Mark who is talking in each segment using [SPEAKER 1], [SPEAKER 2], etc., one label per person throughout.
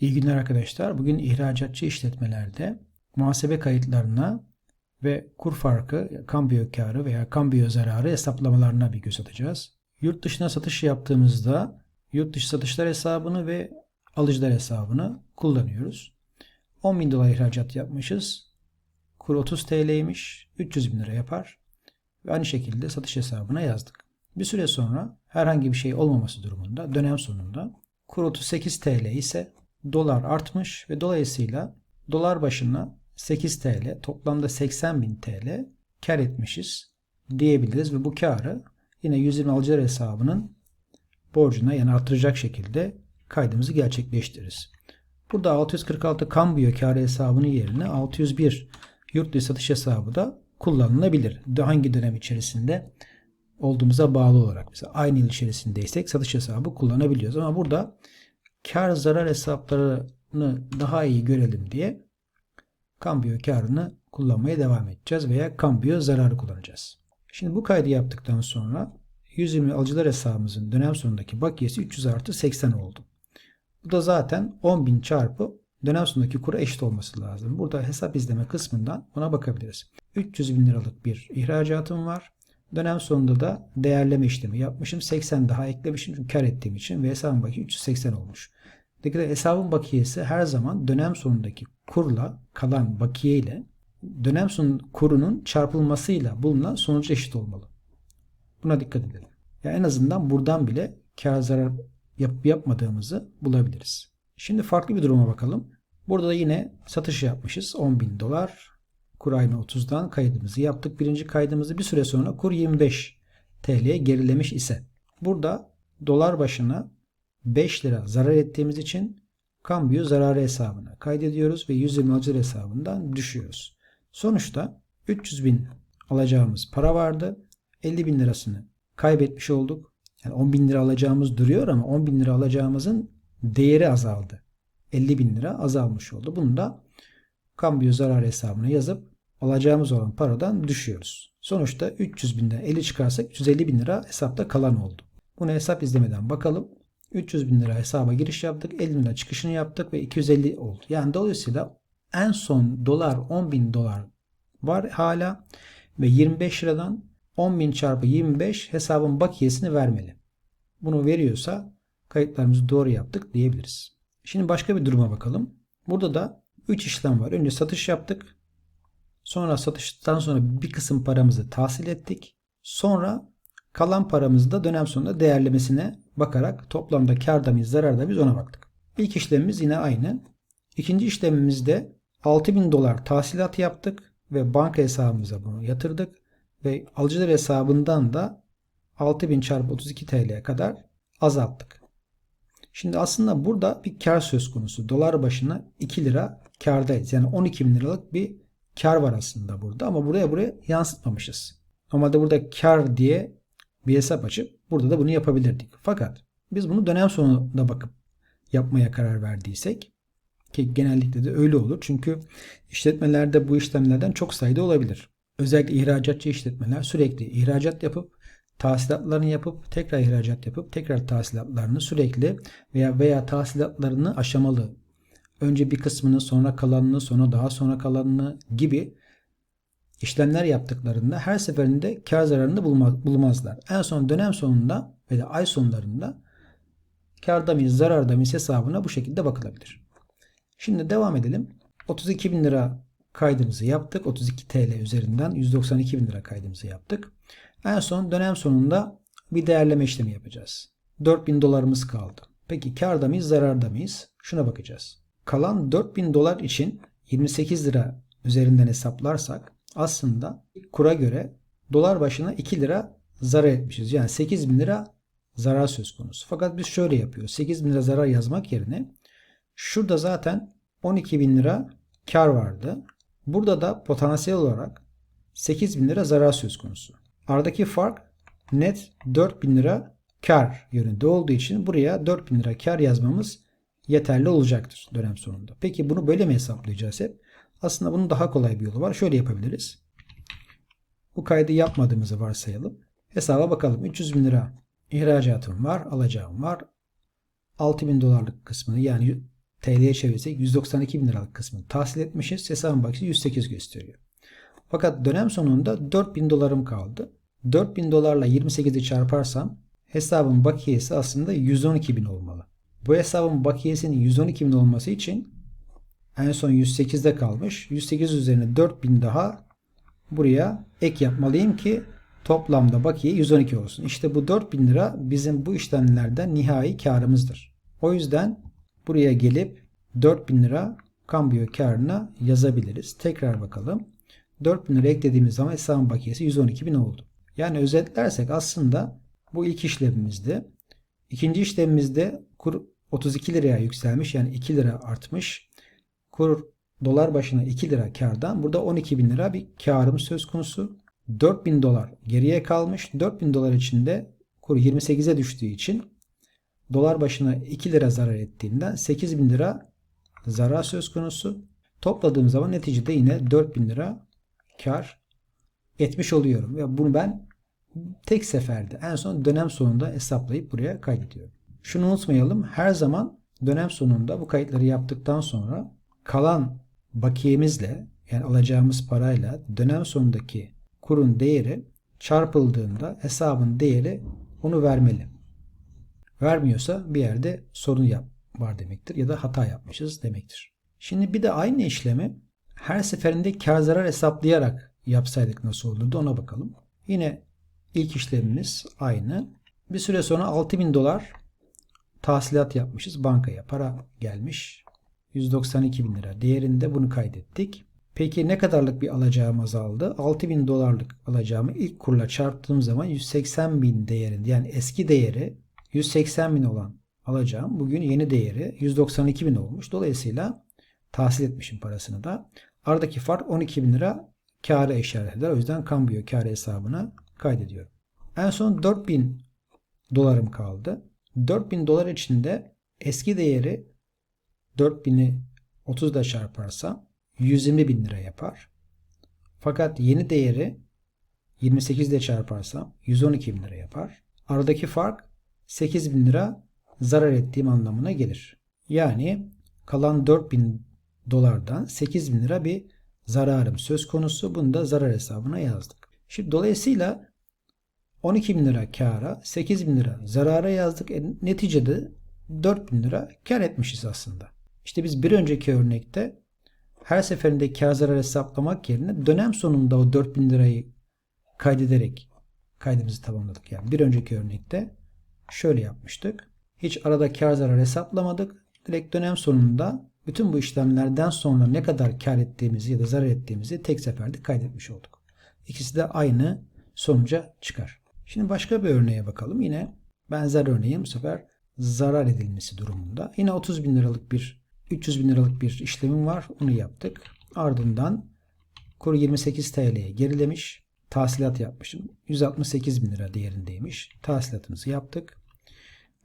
[SPEAKER 1] İyi günler arkadaşlar. Bugün ihracatçı işletmelerde muhasebe kayıtlarına ve kur farkı, kambiyo karı veya kambiyo zararı hesaplamalarına bir göz atacağız. Yurt dışına satış yaptığımızda yurt dışı satışlar hesabını ve alıcılar hesabını kullanıyoruz. 10 bin dolar ihracat yapmışız. Kur 30 TL'ymiş. 300 bin lira yapar. Ve aynı şekilde satış hesabına yazdık. Bir süre sonra herhangi bir şey olmaması durumunda dönem sonunda kur 38 TL ise dolar artmış ve dolayısıyla dolar başına 8 TL toplamda 80 bin TL kar etmişiz diyebiliriz ve bu karı yine 120 alıcılar hesabının borcuna yani artıracak şekilde kaydımızı gerçekleştiririz. Burada 646 kambiyo kar hesabının yerine 601 yurt dışı satış hesabı da kullanılabilir. Hangi dönem içerisinde olduğumuza bağlı olarak. Mesela aynı yıl içerisindeysek satış hesabı kullanabiliyoruz. Ama burada kar zarar hesaplarını daha iyi görelim diye kambiyo karını kullanmaya devam edeceğiz veya kambiyo zararı kullanacağız. Şimdi bu kaydı yaptıktan sonra 120 alıcılar hesabımızın dönem sonundaki bakiyesi 300 artı 80 oldu. Bu da zaten 10.000 çarpı dönem sonundaki kura eşit olması lazım. Burada hesap izleme kısmından buna bakabiliriz. 300 bin liralık bir ihracatım var. Dönem sonunda da değerleme işlemi yapmışım. 80 daha eklemişim çünkü kar ettiğim için ve hesabın bakiyesi 380 olmuş. Dikkat hesabın bakiyesi her zaman dönem sonundaki kurla kalan bakiye ile dönem sonu kurunun çarpılmasıyla bulunan sonuç eşit olmalı. Buna dikkat edelim. Yani en azından buradan bile kar zarar yapıp yapmadığımızı bulabiliriz. Şimdi farklı bir duruma bakalım. Burada da yine satış yapmışız. 10 bin dolar. Kur aynı 30'dan kaydımızı yaptık. Birinci kaydımızı bir süre sonra kur 25 TL'ye gerilemiş ise. Burada dolar başına 5 lira zarar ettiğimiz için kambiyo zararı hesabına kaydediyoruz ve 120 alıcı hesabından düşüyoruz. Sonuçta 300 bin alacağımız para vardı. 50 bin lirasını kaybetmiş olduk. Yani 10 bin lira alacağımız duruyor ama 10 bin lira alacağımızın değeri azaldı. 50 bin lira azalmış oldu. Bunu da kambiyo zarar hesabına yazıp alacağımız olan paradan düşüyoruz. Sonuçta 300 binden 50 çıkarsak 350 bin lira hesapta kalan oldu. Bunu hesap izlemeden bakalım. 300 bin lira hesaba giriş yaptık. 50 bin lira çıkışını yaptık ve 250 oldu. Yani dolayısıyla en son dolar 10 bin dolar var hala ve 25 liradan 10 bin çarpı 25 hesabın bakiyesini vermeli. Bunu veriyorsa kayıtlarımızı doğru yaptık diyebiliriz. Şimdi başka bir duruma bakalım. Burada da 3 işlem var. Önce satış yaptık. Sonra satıştan sonra bir kısım paramızı tahsil ettik. Sonra kalan paramızı da dönem sonunda değerlemesine bakarak toplamda karda mıyız zararda biz ona baktık. İlk işlemimiz yine aynı. İkinci işlemimizde 6000 dolar tahsilat yaptık ve banka hesabımıza bunu yatırdık ve alıcılar hesabından da 6000 çarpı 32 TL'ye kadar azalttık. Şimdi aslında burada bir kar söz konusu. Dolar başına 2 lira kardayız. Yani 12 bin liralık bir kar var aslında burada ama buraya buraya yansıtmamışız. Normalde burada kar diye bir hesap açıp burada da bunu yapabilirdik. Fakat biz bunu dönem sonunda bakıp yapmaya karar verdiysek ki genellikle de öyle olur. Çünkü işletmelerde bu işlemlerden çok sayıda olabilir. Özellikle ihracatçı işletmeler sürekli ihracat yapıp tahsilatlarını yapıp tekrar ihracat yapıp tekrar tahsilatlarını sürekli veya veya tahsilatlarını aşamalı. Önce bir kısmını sonra kalanını sonra daha sonra kalanını gibi işlemler yaptıklarında her seferinde kar zararını bulmazlar. En son dönem sonunda ve de ay sonlarında karda mıyız zararda mıyız hesabına bu şekilde bakılabilir. Şimdi devam edelim. 32 bin lira kaydımızı yaptık. 32 TL üzerinden 192 bin lira kaydımızı yaptık. En son dönem sonunda bir değerleme işlemi yapacağız. 4000 dolarımız kaldı. Peki karda mıyız zararda mıyız? Şuna bakacağız. Kalan 4000 dolar için 28 lira üzerinden hesaplarsak aslında kura göre dolar başına 2 lira zarar etmişiz. Yani 8 bin lira zarar söz konusu. Fakat biz şöyle yapıyoruz. 8 bin lira zarar yazmak yerine şurada zaten 12 bin lira kar vardı. Burada da potansiyel olarak 8 bin lira zarar söz konusu. Aradaki fark net 4 bin lira kar yönünde olduğu için buraya 4 bin lira kar yazmamız yeterli olacaktır dönem sonunda. Peki bunu böyle mi hesaplayacağız hep? Aslında bunun daha kolay bir yolu var. Şöyle yapabiliriz. Bu kaydı yapmadığımızı varsayalım. Hesaba bakalım. 300 bin lira ihracatım var, alacağım var. 6 bin dolarlık kısmını yani TL'ye çevirsek 192 bin liralık kısmını tahsil etmişiz. Hesabın bakiyesi 108 gösteriyor. Fakat dönem sonunda 4000 dolarım kaldı. 4000 dolarla 28'i çarparsam hesabın bakiyesi aslında 112 bin olmalı. Bu hesabın bakiyesinin 112 bin olması için en son 108'de kalmış. 108 üzerine 4000 daha buraya ek yapmalıyım ki toplamda bakiye 112 olsun. İşte bu 4000 lira bizim bu işlemlerden nihai karımızdır. O yüzden buraya gelip 4000 lira kambiyo karına yazabiliriz. Tekrar bakalım. 4000 lira eklediğimiz zaman hesabın bakiyesi 112 bin oldu. Yani özetlersek aslında bu ilk işlemimizde. ikinci işlemimizde kur 32 liraya yükselmiş yani 2 lira artmış. Kur dolar başına 2 lira kardan burada 12 bin lira bir karım söz konusu. 4000 dolar geriye kalmış. 4000 dolar içinde kur 28'e düştüğü için dolar başına 2 lira zarar ettiğimden 8 bin lira zarar söz konusu. Topladığım zaman neticede yine 4000 lira kar etmiş oluyorum. Ve bunu ben tek seferde en son dönem sonunda hesaplayıp buraya kaydediyorum. Şunu unutmayalım. Her zaman dönem sonunda bu kayıtları yaptıktan sonra kalan bakiyemizle yani alacağımız parayla dönem sonundaki kurun değeri çarpıldığında hesabın değeri onu vermeli. Vermiyorsa bir yerde sorun yap var demektir ya da hata yapmışız demektir. Şimdi bir de aynı işlemi her seferinde kar zarar hesaplayarak yapsaydık nasıl olurdu ona bakalım. Yine ilk işlemimiz aynı. Bir süre sonra 6000 dolar tahsilat yapmışız. Bankaya para gelmiş. 192 bin lira değerinde bunu kaydettik. Peki ne kadarlık bir alacağım azaldı? 6000 dolarlık alacağımı ilk kurla çarptığım zaman 180 bin değerinde yani eski değeri 180 bin olan alacağım bugün yeni değeri 192 bin olmuş. Dolayısıyla tahsil etmişim parasını da. Aradaki fark 12 bin lira kâra işaret eder. O yüzden kambiyo kâr hesabına kaydediyorum. En son 4000 dolarım kaldı. 4000 dolar içinde eski değeri 4000'i 30 ile çarparsam 120 bin lira yapar. Fakat yeni değeri 28 ile çarparsam 112 bin lira yapar. Aradaki fark 8 bin lira zarar ettiğim anlamına gelir. Yani kalan 4000 dolardan 8 bin lira bir zararım söz konusu. Bunu da zarar hesabına yazdık. Şimdi dolayısıyla 12 bin lira kâra 8 bin lira zarara yazdık. E, neticede 4 bin lira kar etmişiz aslında. İşte biz bir önceki örnekte her seferinde kar zarar hesaplamak yerine dönem sonunda o 4 bin lirayı kaydederek kaydımızı tamamladık. Yani bir önceki örnekte şöyle yapmıştık. Hiç arada kar zarar hesaplamadık. Direkt dönem sonunda bütün bu işlemlerden sonra ne kadar kar ettiğimizi ya da zarar ettiğimizi tek seferde kaydetmiş olduk. İkisi de aynı sonuca çıkar. Şimdi başka bir örneğe bakalım. Yine benzer örneğin bu sefer zarar edilmesi durumunda. Yine 30 bin liralık bir 300 bin liralık bir işlemim var. Onu yaptık. Ardından kur 28 TL'ye gerilemiş. Tahsilat yapmışım. 168 bin lira değerindeymiş. Tahsilatımızı yaptık.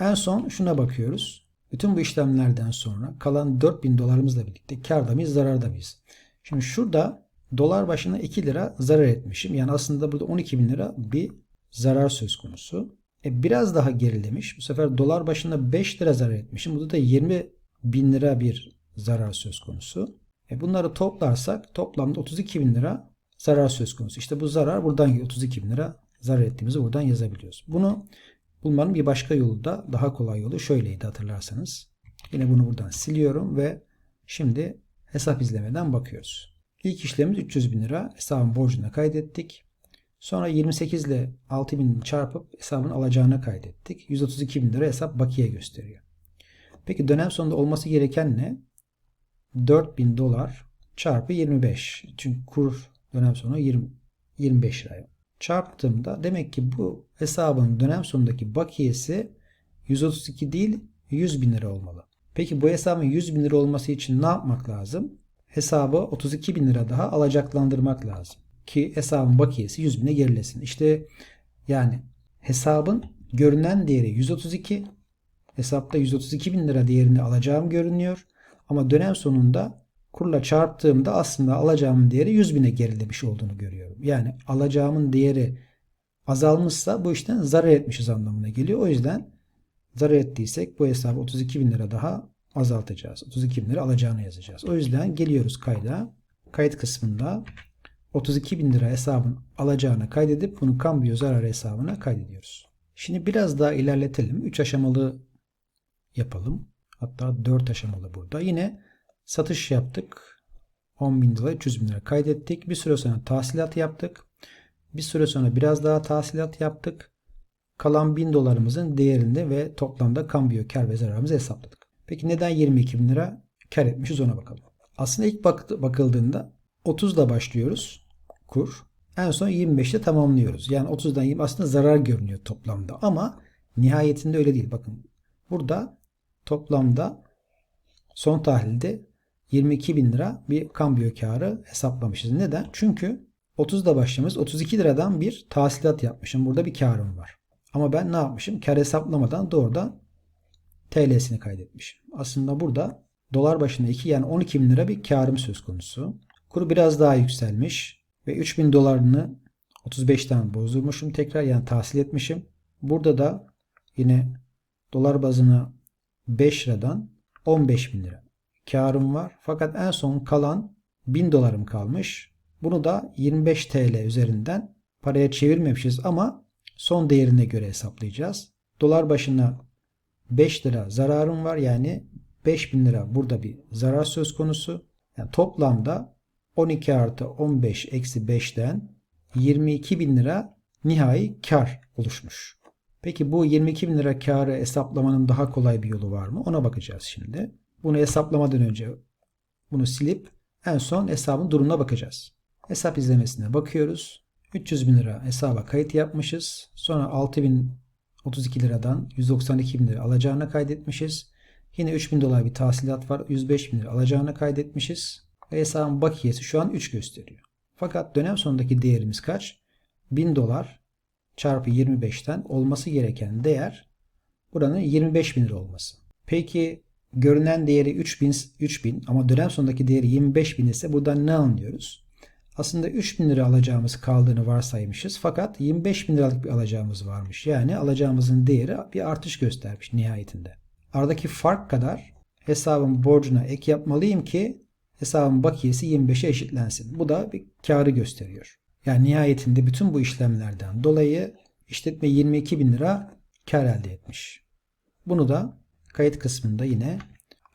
[SPEAKER 1] En son şuna bakıyoruz. Bütün bu işlemlerden sonra kalan 4000 dolarımızla birlikte karda mıyız zararda mıyız? Şimdi şurada dolar başına 2 lira zarar etmişim. Yani aslında burada 12 bin lira bir zarar söz konusu. E biraz daha gerilemiş. Bu sefer dolar başına 5 lira zarar etmişim. Burada da 20 bin lira bir zarar söz konusu. E bunları toplarsak toplamda 32 bin lira zarar söz konusu. İşte bu zarar buradan 32 bin lira zarar ettiğimizi buradan yazabiliyoruz. Bunu bulmanın bir başka yolu da daha kolay yolu şöyleydi hatırlarsanız. Yine bunu buradan siliyorum ve şimdi hesap izlemeden bakıyoruz. İlk işlemimiz 300 bin lira hesabın borcuna kaydettik. Sonra 28 ile 6000 çarpıp hesabın alacağına kaydettik. 132 bin lira hesap bakiye gösteriyor. Peki dönem sonunda olması gereken ne? 4000 dolar çarpı 25. Çünkü kur dönem sonu 20, 25 liraya. Çarptığımda demek ki bu hesabın dönem sonundaki bakiyesi 132 değil 100 bin lira olmalı. Peki bu hesabın 100 bin lira olması için ne yapmak lazım? Hesabı 32 bin lira daha alacaklandırmak lazım ki hesabın bakiyesi 100 bine gerilesin. İşte yani hesabın görünen değeri 132. Hesapta 132 bin lira değerini alacağım görünüyor. Ama dönem sonunda kurla çarptığımda aslında alacağımın değeri 100 bine gerilemiş olduğunu görüyorum. Yani alacağımın değeri azalmışsa bu işten zarar etmişiz anlamına geliyor. O yüzden zarar ettiysek bu hesabı 32 bin lira daha azaltacağız. 32 bin lira alacağını yazacağız. O yüzden geliyoruz kayda. Kayıt kısmında 32 bin lira hesabın alacağını kaydedip bunu kambiyo zarar hesabına kaydediyoruz. Şimdi biraz daha ilerletelim. 3 aşamalı yapalım. Hatta 4 aşamalı burada. Yine satış yaptık. 10 bin lira 300 bin lira kaydettik. Bir süre sonra tahsilat yaptık. Bir süre sonra biraz daha tahsilat yaptık. Kalan 1000 dolarımızın değerini ve toplamda kambiyo kar ve zararımızı hesapladık. Peki neden 22 bin lira kar etmişiz ona bakalım. Aslında ilk bak bakıldığında 30'da başlıyoruz kur. En son 25'te tamamlıyoruz. Yani 30'dan 20 aslında zarar görünüyor toplamda. Ama nihayetinde öyle değil. Bakın burada toplamda son tahlilde 22 bin lira bir kambiyo karı hesaplamışız. Neden? Çünkü 30'da başlamış 32 liradan bir tahsilat yapmışım. Burada bir karım var. Ama ben ne yapmışım? Kar hesaplamadan doğrudan TL'sini kaydetmişim. Aslında burada dolar başına 2 yani 12 bin lira bir karım söz konusu. Kuru biraz daha yükselmiş ve 3000 dolarını 35'ten bozdurmuşum tekrar yani tahsil etmişim. Burada da yine dolar bazına 5 liradan 15 bin lira karım var. Fakat en son kalan 1000 dolarım kalmış. Bunu da 25 TL üzerinden paraya çevirmemişiz ama son değerine göre hesaplayacağız. Dolar başına 5 lira zararım var. Yani 5000 lira burada bir zarar söz konusu. Yani toplamda 12 artı 15 eksi 5'ten 22 bin lira nihai kar oluşmuş. Peki bu 22 bin lira karı hesaplamanın daha kolay bir yolu var mı? Ona bakacağız şimdi. Bunu hesaplamadan önce bunu silip en son hesabın durumuna bakacağız. Hesap izlemesine bakıyoruz. 300 bin lira hesaba kayıt yapmışız. Sonra 6032 liradan 192 bin lira alacağına kaydetmişiz. Yine 3000 dolar bir tahsilat var. 105 bin lira alacağına kaydetmişiz. Ve hesabın bakiyesi şu an 3 gösteriyor. Fakat dönem sonundaki değerimiz kaç? 1000 dolar çarpı 25'ten olması gereken değer buranın 25 bin lira olması. Peki görünen değeri 3000, 3000 ama dönem sonundaki değeri 25 bin ise buradan ne anlıyoruz? Aslında 3000 lira alacağımız kaldığını varsaymışız. Fakat 25 bin liralık bir alacağımız varmış. Yani alacağımızın değeri bir artış göstermiş nihayetinde. Aradaki fark kadar hesabın borcuna ek yapmalıyım ki hesabın bakiyesi 25'e eşitlensin. Bu da bir karı gösteriyor. Yani nihayetinde bütün bu işlemlerden dolayı işletme 22 bin lira kar elde etmiş. Bunu da kayıt kısmında yine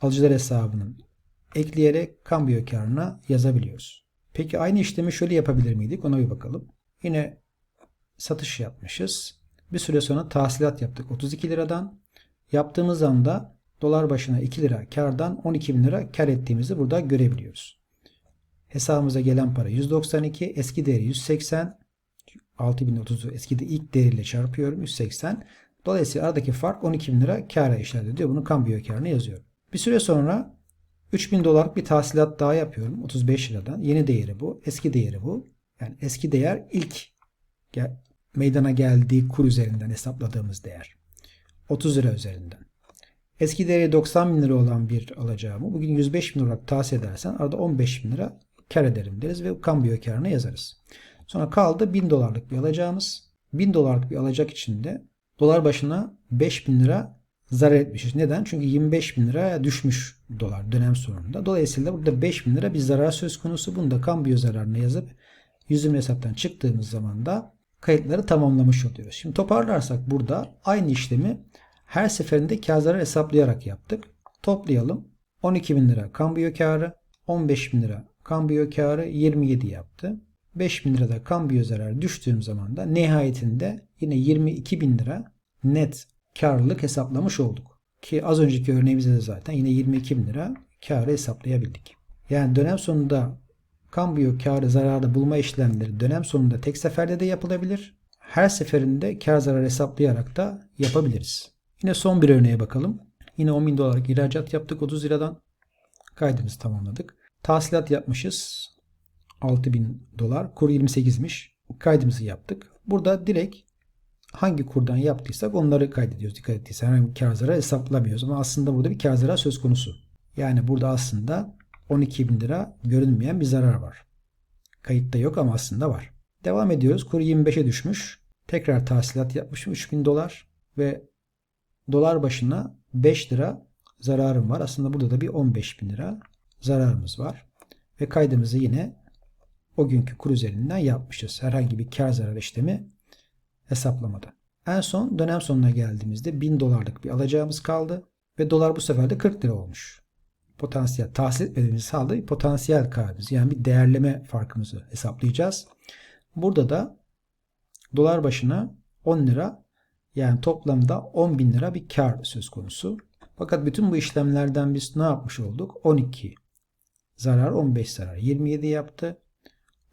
[SPEAKER 1] alıcılar hesabının ekleyerek kambiyo karına yazabiliyoruz. Peki aynı işlemi şöyle yapabilir miydik? Ona bir bakalım. Yine satış yapmışız. Bir süre sonra tahsilat yaptık 32 liradan. Yaptığımız anda dolar başına 2 lira kardan 12 bin lira kar ettiğimizi burada görebiliyoruz. Hesabımıza gelen para 192. Eski değeri 180. 6030'u eski de ilk değeriyle çarpıyorum. 180. Dolayısıyla aradaki fark 12 bin lira kâra işaret ediyor. Bunu kambiyo kârına yazıyorum. Bir süre sonra 3000 dolarlık bir tahsilat daha yapıyorum. 35 liradan. Yeni değeri bu. Eski değeri bu. Yani eski değer ilk meydana geldiği kur üzerinden hesapladığımız değer. 30 lira üzerinden. Eski değeri 90 bin lira olan bir alacağımı bugün 105 bin olarak tahsil edersen arada 15 bin lira kar ederim deriz ve kambiyo karına yazarız. Sonra kaldı 1000 dolarlık bir alacağımız. 1000 dolarlık bir alacak içinde dolar başına 5000 lira zarar etmişiz. Neden? Çünkü 25 bin lira düşmüş dolar dönem sonunda. Dolayısıyla burada 5 bin lira bir zarar söz konusu. Bunu da kambiyo zararına yazıp yüzüm hesaptan çıktığımız zaman da kayıtları tamamlamış oluyoruz. Şimdi toparlarsak burada aynı işlemi her seferinde kar zarar hesaplayarak yaptık. Toplayalım. 12 bin lira kambiyo karı, 15 bin lira kambiyo karı 27 yaptı. 5 bin lirada kambiyo zarar düştüğüm zaman da nihayetinde yine 22 bin lira net karlılık hesaplamış olduk. Ki az önceki örneğimizde de zaten yine 22 bin lira karı hesaplayabildik. Yani dönem sonunda kambiyo karı zararı bulma işlemleri dönem sonunda tek seferde de yapılabilir. Her seferinde kar zarar hesaplayarak da yapabiliriz. Yine son bir örneğe bakalım. Yine 10 bin dolarlık ihracat yaptık 30 liradan. Kaydımızı tamamladık. Tahsilat yapmışız. 6000 dolar. Kur 28'miş. Kaydımızı yaptık. Burada direkt hangi kurdan yaptıysak onları kaydediyoruz. Dikkat ettiysen herhangi bir kar zarar hesaplamıyoruz. Ama aslında burada bir kar zarar söz konusu. Yani burada aslında 12 bin lira görünmeyen bir zarar var. Kayıtta yok ama aslında var. Devam ediyoruz. Kur 25'e düşmüş. Tekrar tahsilat yapmışım 3000 dolar ve dolar başına 5 lira zararım var. Aslında burada da bir 15 bin lira zararımız var. Ve kaydımızı yine o günkü kur üzerinden yapmışız. Herhangi bir kar zarar işlemi hesaplamada. En son dönem sonuna geldiğimizde 1000 dolarlık bir alacağımız kaldı. Ve dolar bu sefer de 40 lira olmuş. Potansiyel tahsil etmediğimiz saldo potansiyel karımız yani bir değerleme farkımızı hesaplayacağız. Burada da dolar başına 10 lira yani toplamda 10 bin lira bir kar söz konusu. Fakat bütün bu işlemlerden biz ne yapmış olduk? 12 zarar 15 zarar 27 yaptı.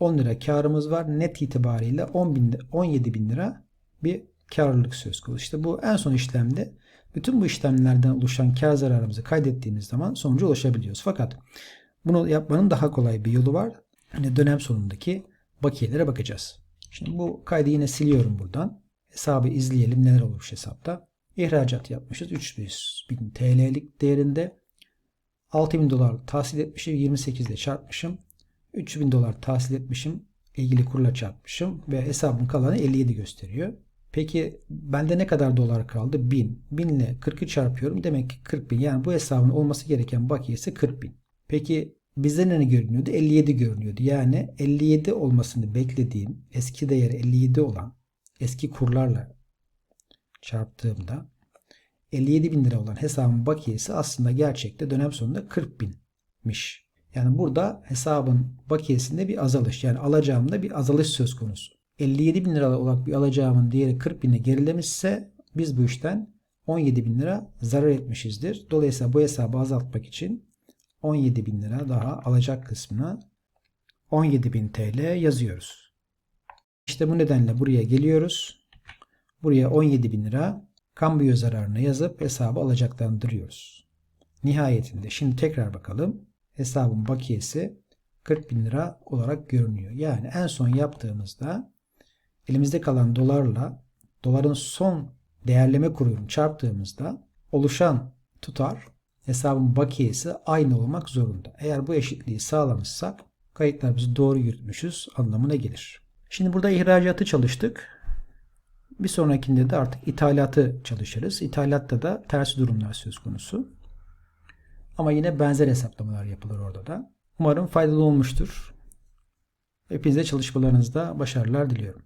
[SPEAKER 1] 10 lira karımız var. Net itibariyle 10 bin, 17 bin lira bir karlılık söz konusu. İşte bu en son işlemde bütün bu işlemlerden oluşan kar zararımızı kaydettiğimiz zaman sonuca ulaşabiliyoruz. Fakat bunu yapmanın daha kolay bir yolu var. Yine dönem sonundaki bakiyelere bakacağız. Şimdi bu kaydı yine siliyorum buradan. Hesabı izleyelim neler olmuş hesapta. İhracat yapmışız. 300 bin TL'lik değerinde. 6000 dolar tahsil etmişim. 28 ile çarpmışım. 3000 dolar tahsil etmişim. ilgili kurla çarpmışım. Ve hesabın kalanı 57 gösteriyor. Peki bende ne kadar dolar kaldı? 1000. 1000 ile 40'ı çarpıyorum. Demek ki 40 bin. Yani bu hesabın olması gereken bakiyesi 40 bin. Peki bizde ne görünüyordu? 57 görünüyordu. Yani 57 olmasını beklediğim eski değeri 57 olan eski kurlarla çarptığımda 57 bin lira olan hesabın bakiyesi aslında gerçekte dönem sonunda 40 binmiş. Yani burada hesabın bakiyesinde bir azalış yani alacağımda bir azalış söz konusu. 57 bin lira olarak bir alacağımın değeri 40 bine gerilemişse biz bu işten 17 bin lira zarar etmişizdir. Dolayısıyla bu hesabı azaltmak için 17 bin lira daha alacak kısmına 17 bin TL yazıyoruz. İşte bu nedenle buraya geliyoruz. Buraya 17 bin lira kambiyo zararını yazıp hesabı alacaklandırıyoruz. Nihayetinde şimdi tekrar bakalım. Hesabın bakiyesi 40 bin lira olarak görünüyor. Yani en son yaptığımızda elimizde kalan dolarla doların son değerleme kurunu çarptığımızda oluşan tutar hesabın bakiyesi aynı olmak zorunda. Eğer bu eşitliği sağlamışsak kayıtlarımızı doğru yürütmüşüz anlamına gelir. Şimdi burada ihracatı çalıştık. Bir sonrakinde de artık ithalatı çalışırız. İthalatta da ters durumlar söz konusu. Ama yine benzer hesaplamalar yapılır orada da. Umarım faydalı olmuştur. Hepinize çalışmalarınızda başarılar diliyorum.